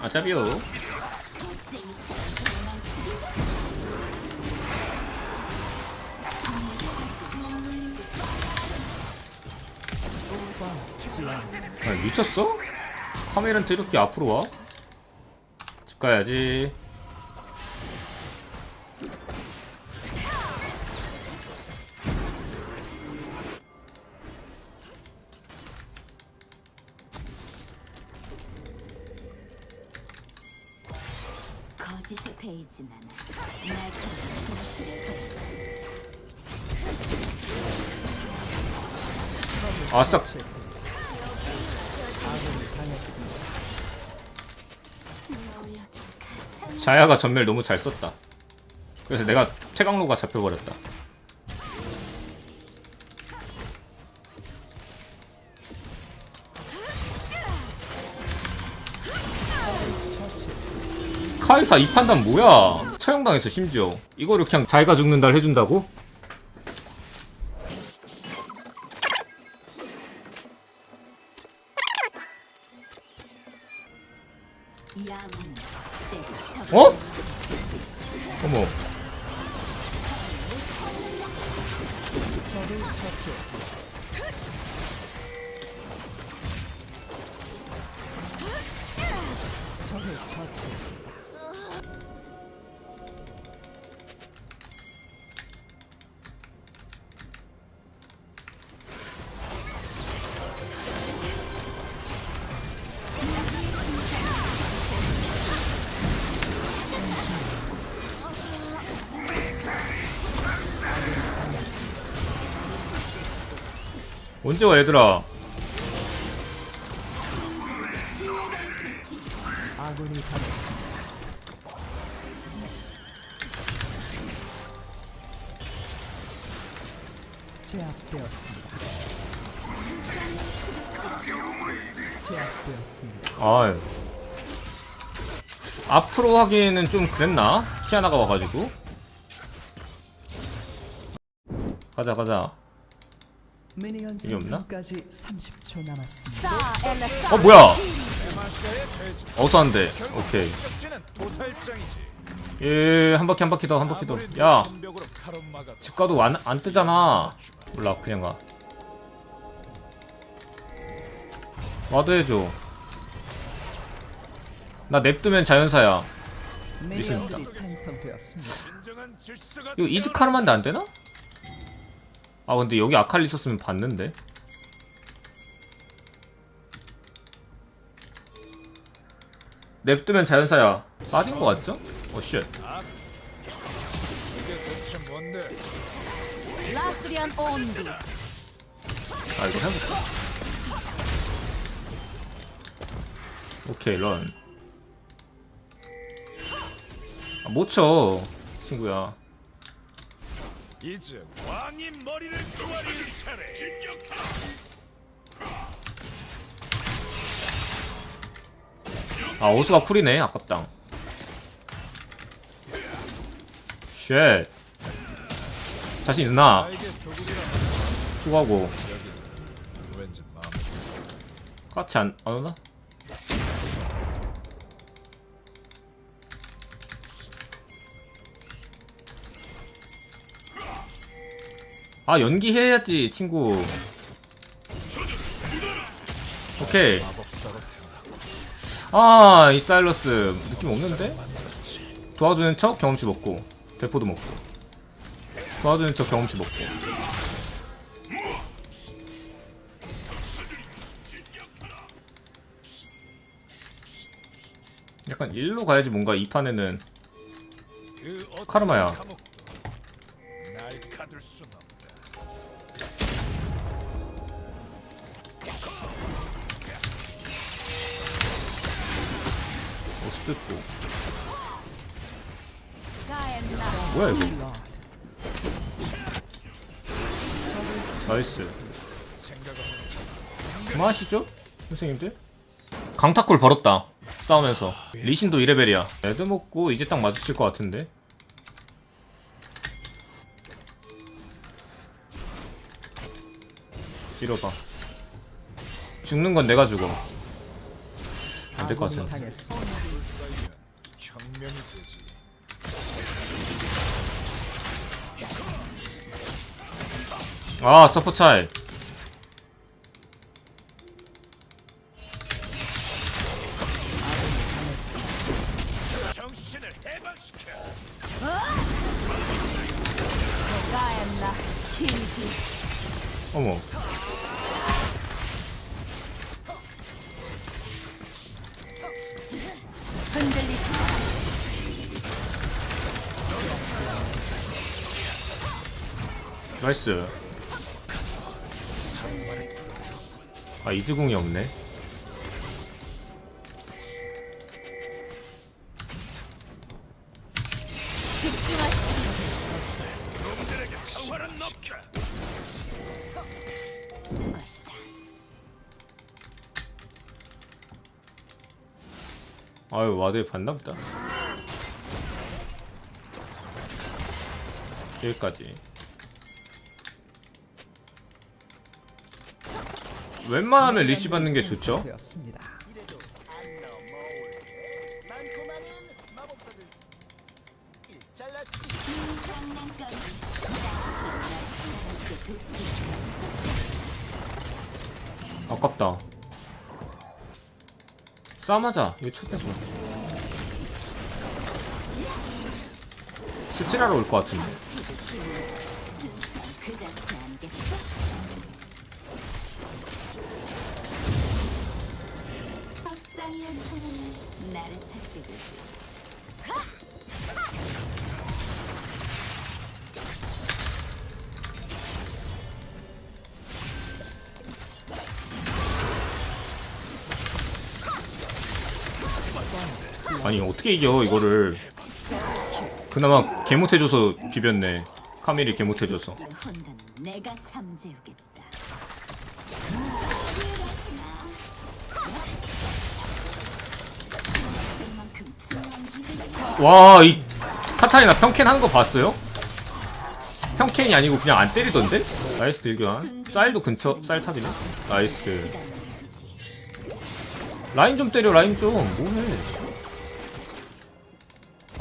아자비오 아, 미쳤어? 카멜한테 이렇게 앞으로 와? 집 가야지 아싹. 자야가 전멸 너무 잘 썼다. 그래서 내가 최강로가 잡혀버렸다 카이사 이 판단 뭐야 처형당했어 심지어 이거를 그냥 자기가 해준다고? 야만 때려 쳐. 어? 어머 언제 와 얘들아 제압되었습니다. 아유 앞으로 하기에는 좀 그랬나? 키아나가 와가지고 가자 가자 미니언 이게 없나? 생성까지 30초 남았습니다. 싸 엘라 어 뭐야 어서 한대 오케이. 예한 바퀴 한 바퀴 더 한 바퀴 더야집 가도 안, 안 뜨잖아 몰라 그냥 가 와도 해줘 나 냅두면 자연사야 질서가 이거 이즈카르만데 안 되나? 아 근데 여기 아칼리 있었으면 봤는데 냅두면 자연사야 빠진 거 같죠? 어쉣 온디. 아 이거 해볼까? 오케이 런 아, 못 쳐 친구야 이제 왕이 머리를 조아릴 차례. 진격하라. 아 어수가 쿨이네 아깝당 쉣 자신 있나? 수고하고. 같이 안, 안 오나? 아 연기해야지 친구. 오케이. 아이 사일러스. 느낌 없는데? 도와주는 척 경험치 먹고 대포도 먹고. 도와주는 척 경험치 먹고. 약간 일로 가야지 뭔가 이 판에는. 카르마야. 가엔나. 뭐야 이거? 러 나이스. 그만하시죠 선생님들? 강타콜 벌었다 싸우면서. 리신도 2레벨이야. 애드 먹고 이제 딱 마주칠 것 같은데? 이러봐. 죽는 건 내가 죽어. 안 될 것. 혁 명이 되지. 아 서포 차이 킬기 어머 나이스. 아 이즈궁이 없네. 아유 와드에 봤나보다. 여기까지 웬만하면 리시 받는 게 좋죠. 아깝다. 싸움하자. 이거 쳤대고 스틸하러 올 것 같은데 아니 어떻게 이겨 이거를 그나마 개 못해줘서 비볐네 카밀이 개 못해줘서 내가 잠재우겠다. 와 이 카타리나 평캔 하는 거 봤어요? 평캔이 아니고 그냥 안 때리던데? 나이스 들교환 쌀도 근처 쌀 탑이네 나이스 두지. 라인 좀 때려 라인 좀 뭐해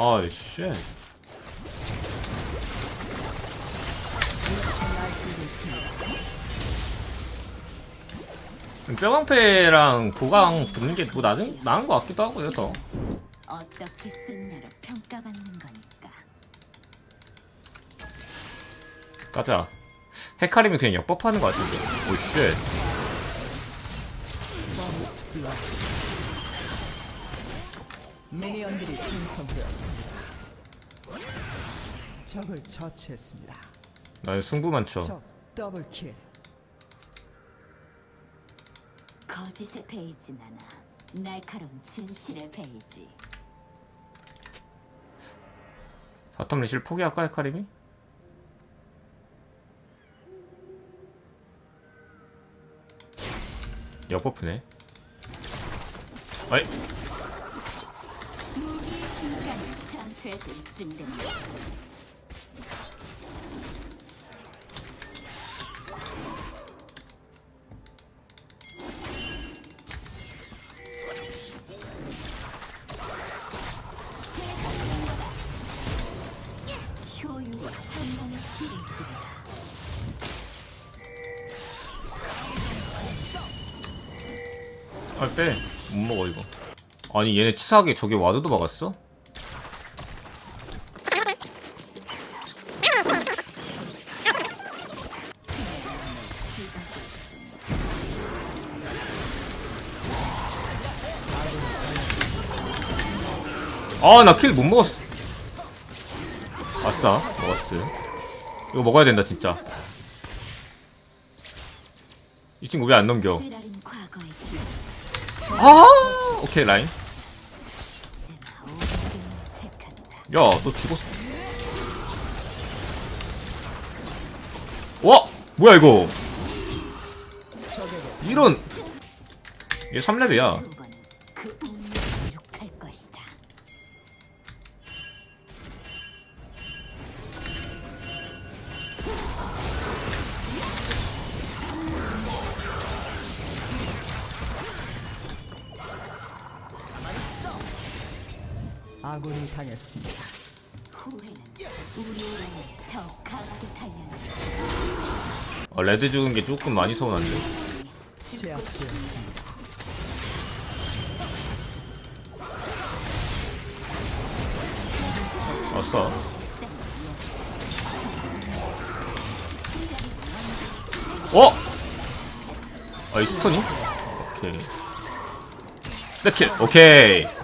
아이씨 뼈강패랑 보강 붙는 게뭐 나은, 나은 것 같기도 하고요 더 어떻게 쓰냐로 평가받는 거니까. 가자 헤카림이 그냥 역법하는 것 같은데 오쉣. 미니언들이 생성되었습니다. 적을 처치했습니다. 나 승부만 쳐적 더블킬. 거짓의 페이지는 하나, 날카로운 진실의 페이지. 바텀 리시를 포기할까 헤카림이? 역버프네 아이 지름길이다. 아, 먹어, 이거. 아니, 얘네 치사하게 저게 와드도 막았어? 아, 나 킬 못 먹었어. 아싸, 먹었어. 이거 먹어야 된다, 진짜. 이 친구 왜 안 넘겨? 아, 오케이, 라인. 오늘을 택한다. 야, 너 죽었어. 와! 뭐야, 이거? 이런! 얘 3렙이야. 아군이 당했습니다. 후회는 우리의 영을 더 강하게 달려나. 어, 레드 죽은 게 조금 많이 서운한데 제압되었습니다. 왔어 어? 아, 이 스톤이? 오케이. 스킬, 오케이.